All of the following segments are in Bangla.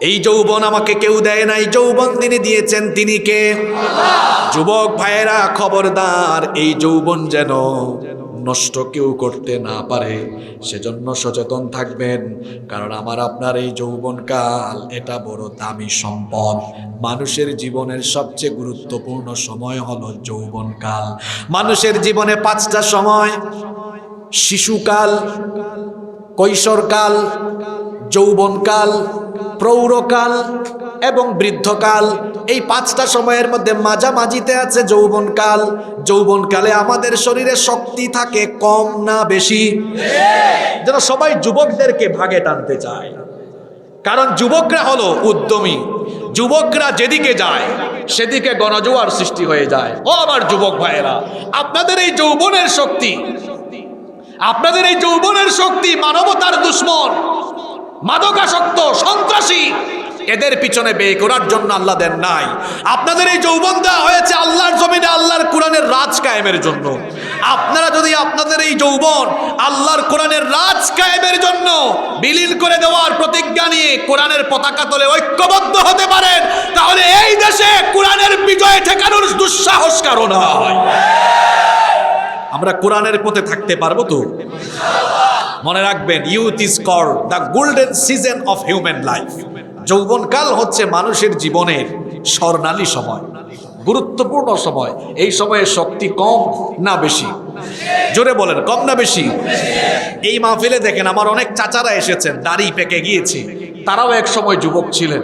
এই যৌবন আমাকে কেউ দেয় নাই। যৌবন তিনি দিয়েছেন, তিনি কে? যুবক ভাইয়েরা, খবরদার, এই যৌবন যেন নষ্ট কেউ করতে না পারে, সেজন্য সচেতন থাকবেন, কারণ আমার আপনার এই যৌবনকাল এটা বড় দামি সম্পদ। মানুষের জীবনের সবচেয়ে গুরুত্বপূর্ণ সময় হলো যৌবনকাল মানুষের জীবনে পাঁচটা সময়, শিশুকাল, কৈশোরকাল যৌবনকাল প্রৌঢ়কাল এবং বৃদ্ধকাল। এই পাঁচটা সময়ের মধ্যে মাঝামাঝিতে আছে যৌবনকাল। যৌবনকালে আমাদের শরীরে শক্তি থাকে কম না বেশি। যেন সবাই যুবকদেরকে ভাগে টানতে চায়। কারণ যুবকরা হলো উদ্যমী। যুবকরা যেদিকে যায়, সেদিকে গণজোয়ার সৃষ্টি হয়ে যায়। ও আমার যুবক ভাইয়েরা, আপনাদের এই যৌবনের শক্তি, আপনাদের এই যৌবনের শক্তি মানবতার দুশ্মন। মাদকাসক্ত, সন্ত্রাসী। এদের পিছনে ব্যয় করার জন্য আল্লাহ দেন নাই। আপনাদের এই যৌবন দেওয়া হয়েছে আল্লাহর জমিনে, আল্লাহর কোরআনের রাজ কায়েমের জন্য। আপনারা যদি আপনাদের এই যৌবন আল্লাহর কোরআনের রাজ কায়েমের জন্য বিলীন করে দেওয়ার প্রতিজ্ঞা নিয়ে কোরআনের পতাকা তোলে ঐক্যবদ্ধ হতে পারেন, তাহলে এই দেশে কোরআনের বিজয় ঠেকানোর দুঃসাহস কারণ হয় আমরা কোরআনের পথে থাকতে পারব তো? মনে রাখবেন youth is call the golden season of human life যৌবনকাল হচ্ছে মানুষের জীবনের স্বর্ণালী সময়, গুরুত্বপূর্ণ সময়। এই সময়ে শক্তি কম না বেশি? জোরে বলেন, কম না বেশি? এই মাহফিলে দেখেন, আমার অনেক চাচারা এসেছেন, দাড়ি পেকে গিয়েছে। তারাও এক সময় যুবক ছিলেন।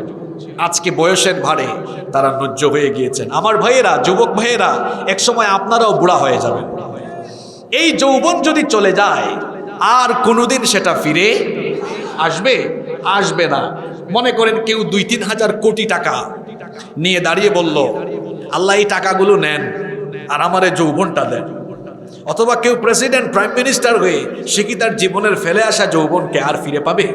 আজকে বয়সের ভারে তারা নজ্জ হয়ে গিয়েছেন। আমার ভাইয়েরা, যুবক ভাইয়েরা, এক সময় আপনারাও বুড়া হয়ে যাবেন। এই যৌবন যদি চলে যায় আর কোনোদিন সেটা ফিরে আসবে? আসবে না। মনে করেন কেউ দুই তিন হাজার কোটি টাকা নিয়ে দাঁড়িয়ে বলল, আল্লাহ এই টাকাগুলো নেন আর আমার যৌবনটা দেন। অথবা কেউ প্রেসিডেন্ট, প্রাইম মিনিস্টার হয়ে সে কি তার জীবনের ফেলে আসা যৌবনকে আর ফিরে পাবে?